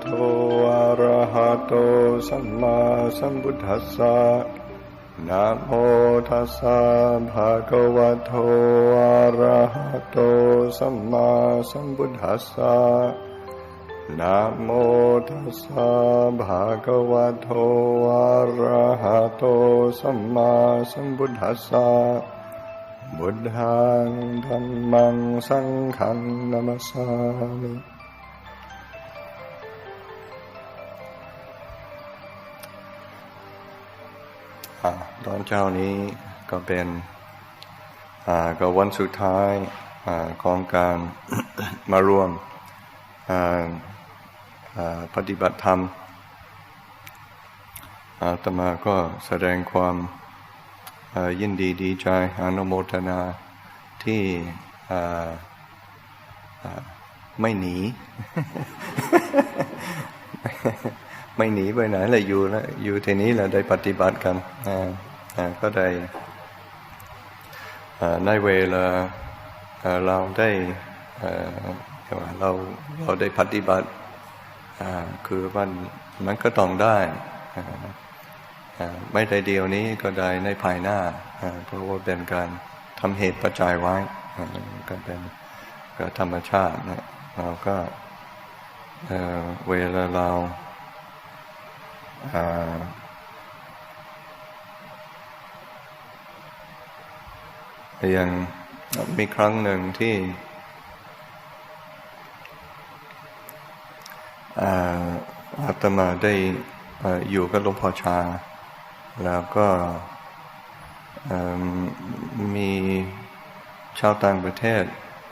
โตอะระหะโตสัมมาสัมพุทธัสสะนะโมตัสสะภะคะวะโตอะระหะโตสัมมาสัมพุทธัสสะนะโมตัสสะภะคะวะโตอะระหะโตสัมมาสัมพุทธัสสะบุตทังธรรมังสังฆังนามัสสามิ ตอนเช้านี้ก็เป็นก็วันสุดท้ายอของการมารวมปฏิบัติธรรมอาตมาก็แสดงความยินดีดีใจอนุโมทนาที่ไม่หนี ไม่หนีไปไหนเลยอยู่แล้วอยู่ที่นี้แหละได้ปฏิบัติกันอ่าอ่าก็ได้อ่าในเวลาอ่าเราได้อ่าเราเราได้ปฏิบัติอ่าคือมันมันก็ต้องได้อ่าไม่ได้เดียวนี้ก็ได้ในภายหน้าอ่าเพราะว่าเป็นการทำเหตุปัจจัยไว้อ่าก็เป็นก็ธรรมชาตินะเราก็เอ่อเวลาเรา อ่ายังมีครั้งหนึ่งที่อาตมาได้อ่าอยู่กับหลวงพ่อชา แล้วก็มีชาวต่างประเทศ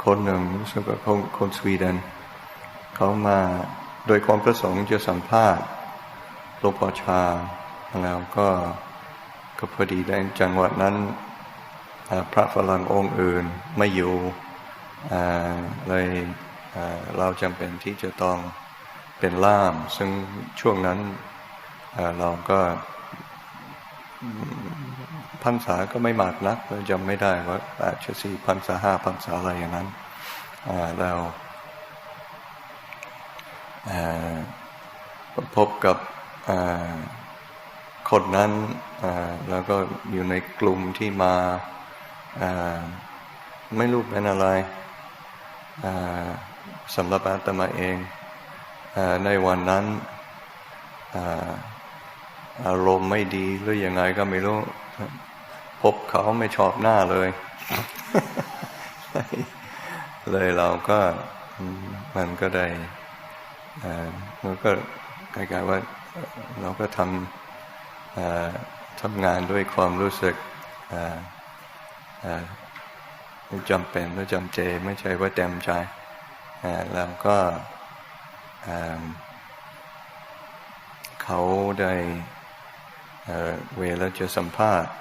คนหนึ่งรู้สึกว่าคนคนสวีเดนเขามาโดยความประสงค์จะสัมภาษณ์ หลวงพ่อชาแล้วก็ก็พอดีในจังหวัดนั้นพระฝรั่งองค์อื่นไม่อยู่เลยเราจำเป็นที่จะต้องเป็นล่าม ซึ่งช่วงนั้นเราก็พันษาก็ไม่มากนักเราจำไม่ได้ว่าอาจจะสี่พันษาห้าพันษาอะไรอย่างนั้นอ่าพบกับ คนนั้นแล้วก็อยู่ในกลุ่มที่มาไม่รู้เป็นอะไรสำหรับอาตมาเองอในวันนั้นอารมณ์ไม่ดีหรืออยังไงก็ไม่รู้ พบเขาไม่ชอบหน้าเลย เลยเราก็มันก็ได้มันก็คล้ายๆว่า เราก็ทำทำงานด้วยความรู้สึกจำเป็นและจำเจไม่ใช่ว่าเต็มใจเอ่อแล้วก็เขาได้เวลาจะสัมภาษณ์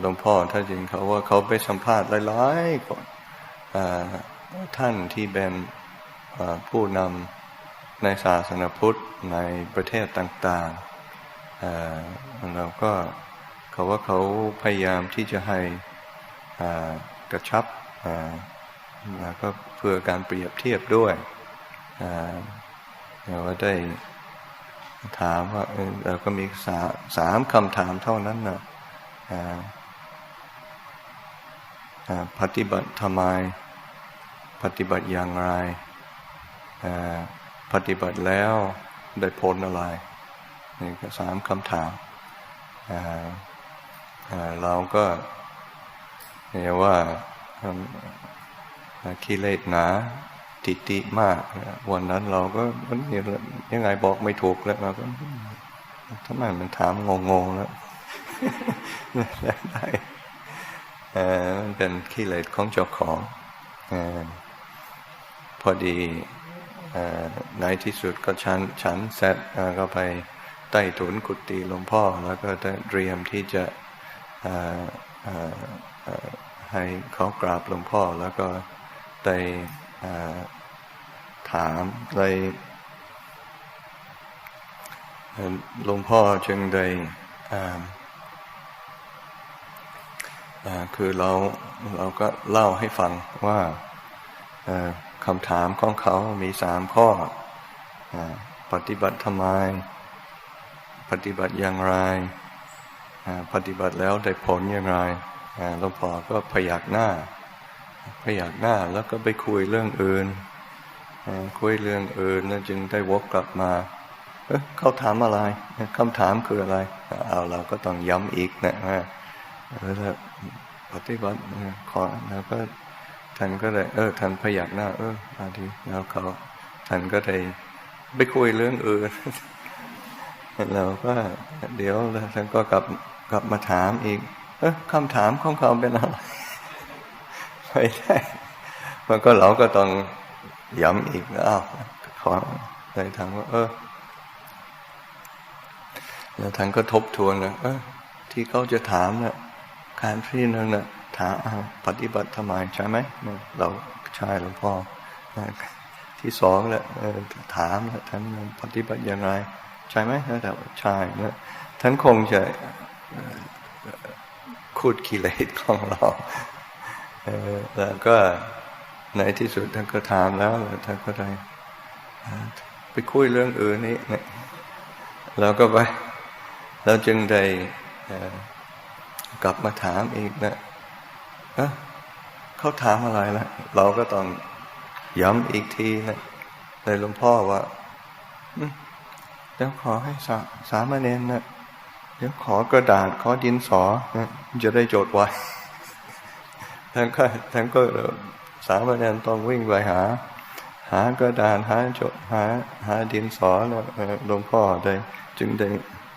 หลวงพ่อถ้าจริงเขาว่าเขาไปสัมภาษณ์หลายๆคนเอ่อท่านที่เป็นผู้นำ ในศาสนาพุทธในประเทศต่างๆเราก็เขาว่าเขาพยายามที่จะให้กระชับแล้วก็เพื่อการเปรียบเทียบด้วยเราก็ได้ถามว่าเราก็มีสาสามคำถามเท่านั้นนะปฏิบัติทำไม ปฏิบัติอย่างไร ปฏิบัติแล้วได้ผลอะไร นี่ก็สามคำถามอ่าอ่าเราก็เรียกว่ากิเลสหนาติติมาก วันนั้นเราก็มันยังไงบอกไม่ถูกแล้วเราก็ทำไมมันถามงงๆแล้วได้มันเป็นกิเลสของเจ้าของอพอดี ในที่สุดก็ฉันฉันเสร็จก็ไปใต้ถุนกุฏิหลวงพ่อ แล้วก็เตรียมที่จะให้เขากราบหลวงพ่อ แล้วก็ได้ถามได้เอ่อหลวงพ่อจึงได้คือเราเราก็เล่าให้ฟังว่า คำถามของเขามีสามข้ออปฏิบัติทำไม ปฏิบัติอย่างไร ปฏิบัติแล้วได้ผลอย่างไรหลวงพ่อก็พยักหน้า พยักหน้าแล้วก็ไปคุยเรื่องอื่น คุยเรื่องอื่นแล้วจึงได้วกกลับมาเขาถามอะไรคำถามคืออะไร เอาเราก็ต้องย้ำอีกนะฮะแล้วปฏิบัติขอแล้วก็ ท่านก็เลย เออท่านพยักหน้า เออมาทีแล้วเขาท่านก็ได้ไปคุยเรื่องอื่นเราก็เดี๋ยวท่านก็กลับกลับมาถามอีก เออคำถามของเขาเป็นอะไรไม่ได้มันก็เราก็ต้องย้ำอีกอ้าวขอเลยถามว่า เออแล้วท่านก็ทบทวนนะเออที่เขาจะถามนะ่ะการที่นั่นนะ่ะ ถามปฏิบัติทำไมใช่ไหมเราใช่หลวงพ่อที่สองแหละถามแล้วท่านปฏิบัติอย่างไรใช่ไหมแต่ใช่นะท่านคงจะขุดกิเลสของเราแล้วก็ในที่สุดท่านก็ถามแล้วท่านก็ได้ไปคุยเรื่องอื่นนี้เราก็ไปเราจึงได้กลับมาถามอีกนะ เขาถามอะไรแล้วเราก็ต้องย้ำอีกทีนะเลยหลวงพ่อว่าเดี๋ยวขอให้สาสามเณรนะเดี๋ยวขอกระดาษขอดินสอนะจะได้จดไว้ท่านก็ท่านก็สามเณรต้องวิ่งไปหา หากระดาษหาจดหา หาดินสอแล้วหลวงพ่อได้ จึงได้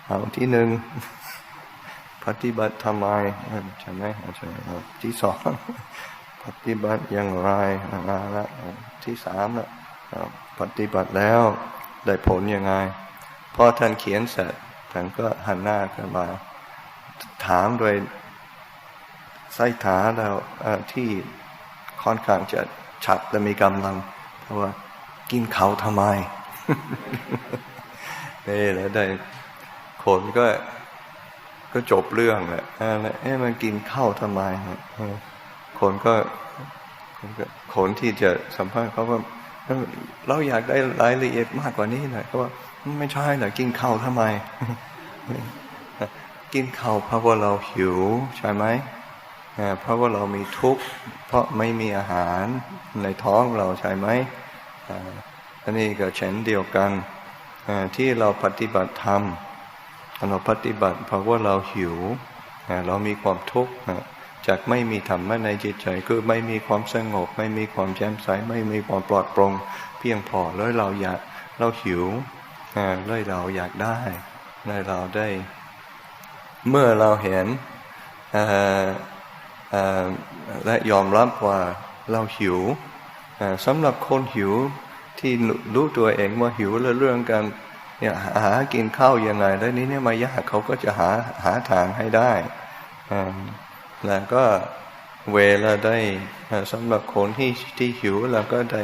เอาที่หนึ่ง ปฏิบัติทำไมใช่ไหมใช่ที่สองปฏิบัติอย่างไรละที่สามละปฏิบัติแล้วได้ผลยังไงพอท่านเขียนเสร็จท่านก็หันหน้าขึ้นมา ถามโดยไส้ถาเราที่ค่อนข้างจะชัดและมีกำลังเพราะว่ากินเขาทำไมนี่แล้วได้คนก็ ก็จบเรื่องแหละเอ๊ะมันกินข้าวทำไมคนก็คนที่จะสัมภาษณ์เขาว่าเราอยากได้รายละเอียดมากกว่านี้หน่อยเขาว่าไม่ใช่หรอกินข้าวทำไม กินข้าวเพราะว่าเราหิวใช่ไหมเพราะว่าเรามีทุกข์เพราะไม่มีอาหารในท้องเราใช่ไหมอันนี้ก็เช่นเดียวกันที่เราปฏิบัติธรรม เราปฏิบัติเพราะว่าเราหิวเรามีความทุกข์จากไม่มีธรรมะในจิตใจคือไม่มีความสงบ ไม่มีความแจ่มใสไม่มีความปลอดโปร่งเพียงพอแล้วเราอยากเราหิวเลยเราอยากได้เลยเราได้ เมื่อเราเห็นและยอมรับว่าเราหิวสำหรับคนหิวที่รู้ตัวเองว่าหิวแล้วเรื่องการ เนี่ยหากินข้าวยังไงแล้วนี้เนี่ยมายากเขาก็จะหาหาทางให้ได้แล้วก็เวลาได้สำหรับคนที่ที่หิวเราก็ได้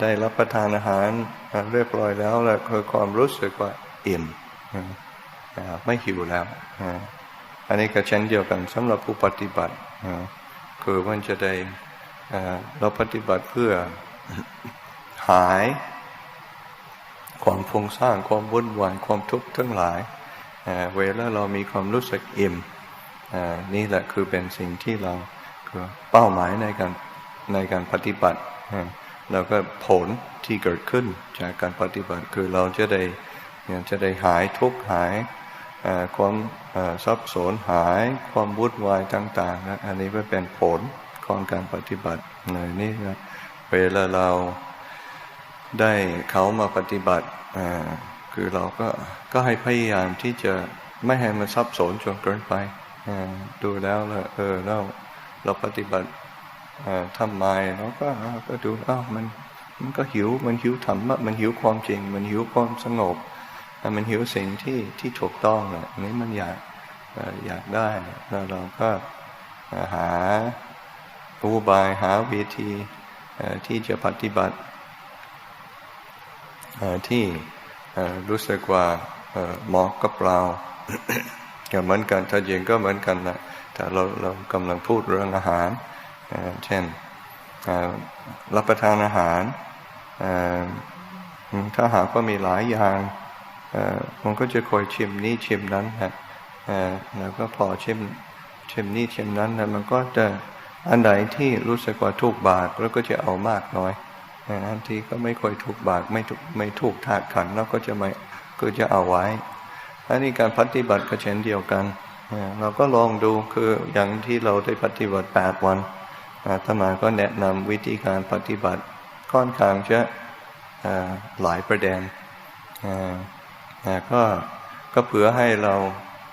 ได้รับประทานอาหารเรียบร้อยแล้วแล้วคือความรู้สึกว่าอิ่มไม่หิวแล้วอันนี้ก็เช่นเดียวกันสำหรับผู้ปฏิบัติคือมันจะได้เราปฏิบัติเพื่อหาย ความฟุ้งซ่านความวุ่นวายความทุกข์ทั้งหลายเวลาเรามีความรู้สึกอิ่มนี่แหละคือเป็นสิ่งที่เราคือเป้าหมายในการในการปฏิบัติแล้วก็ผลที่เกิดขึ้นจากการปฏิบัติคือเราจะได้จะได้หายทุกข์หายความซับซ้อนหายความวุ่นวายต่างๆนะอันนี้ก็เป็นผลของการปฏิบัติในนี้นะเวลาเรา ได้เขามาปฏิบัติคือเราก็ก็ให้พยายามที่จะไม่ให้มันซับซ้อนจนเกินไปดูแล้วเออเราเราปฏิบัติทำไมเราก็ก็ดูอ้าวมันมันก็หิวมันหิวธรรมะมันหิวความจริง มันหิวความสงบ มันหิวสิ่งที่ที่ถูกต้องแหละนี้มันอยากอยากได้แล้วเราก็หาอุบายหาวิธีที่จะปฏิบัติ ที่รู้สึกว่าเหมาะกับเราเหมือนกันถ้าเย็นก็เหมือนกันนะแต่เราเรากำลังพูดเรื่องอาหาร เช่นรับประทานอาหาร ถ้าหากว่ามีหลายอย่างมันก็จะคอยชิมนี้ชิมนั้นฮะแล้วก็พอชิมชิมนี้ชิมนั้นนะมันก็จะอันไหนที่รู้สึกว่าถูกบาทแล้วก็จะเอามากน้อย อันที่ก็ไม่ค่อยถูกบาทไม่ถูกไม่ถูกถาดขันแล้วก็จะไม่ก็จะเอาไว้อันนี้การปฏิบัติก็เช่นเดียวกันเราก็ลองดูคืออย่างที่เราได้ปฏิบัติแปดวันอาตมาก็แนะนำวิธีการปฏิบัติค่อนข้างจะหลายประเด็นก็ก็เผื่อให้เรา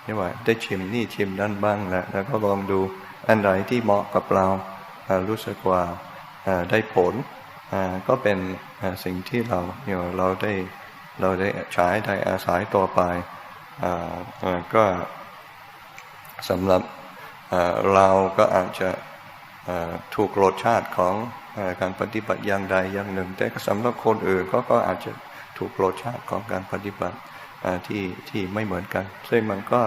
เรียกว่าได้ชิมนี่ชิมนั่นบ้างแหละแล้วก็ลองดูอันไหนที่เหมาะกับเรารู้สึกว่าได้ผล ก็เป็นสิ่งที่เราเเราได้เราได้ใช้ได้อาศัยต่อไปก็สำหรับเราก็อาจจะถูกรสชาติของการปฏิบัติอย่างใดอย่างหนึ่ง แต่สำหรับคนอื่นก็ก็อาจจะถูกรสชาติของการปฏิบัติที่ที่ไม่เหมือนกัน ซึ่งมันก็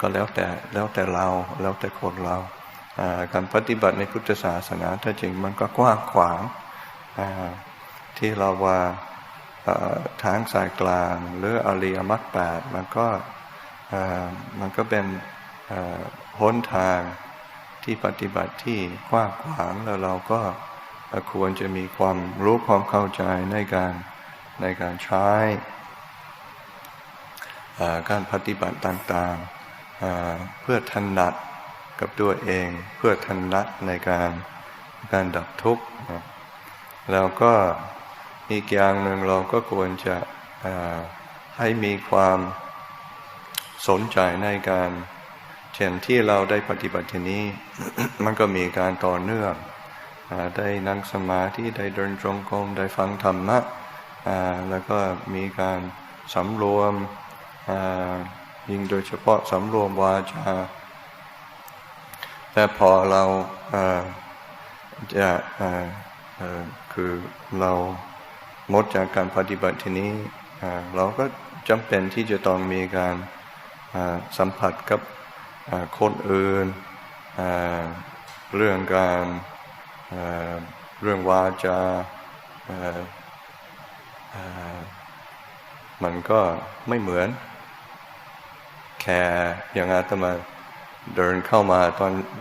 ก็แล้วแต่แล้วแต่เราแล้วแต่คนเราการปฏิบัติในพุทธศาสนาถ้าจริงมันก็กว้างขวาง ที่เราว่าทางสายกลางหรืออริยมรรคแปดมันก็มันก็เป็นหนทางที่ปฏิบัติที่กว้างขวางแล้วเราก็ควรจะมีความรู้ความเข้าใจในการในการใช้การปฏิบัติต่างๆเพื่อทันนัดกับตัวเอง เพื่อทันนัดในการการดับทุกข์ แล้วก็อีกอย่างหนึ่งเราก็ควรจะให้มีความสนใจในการเช่นที่เราได้ปฏิบัติทีนี้ มันก็มีการต่อเนื่องได้นั่งสมาธิได้เดินจงกรมได้ฟังธรรมะแล้วก็มีการสำรวมยิ่งโดยเฉพาะสำรวมวาจาแต่พอเราจะ คือเราหมดจากการปฏิบัติทีนี้เราก็จำเป็นที่จะต้องมีการสัมผัสกับคนอื่นเรื่องการเรื่องวาจามันก็ไม่เหมือน แค่อย่างอาตมาเดินเข้ามาตอน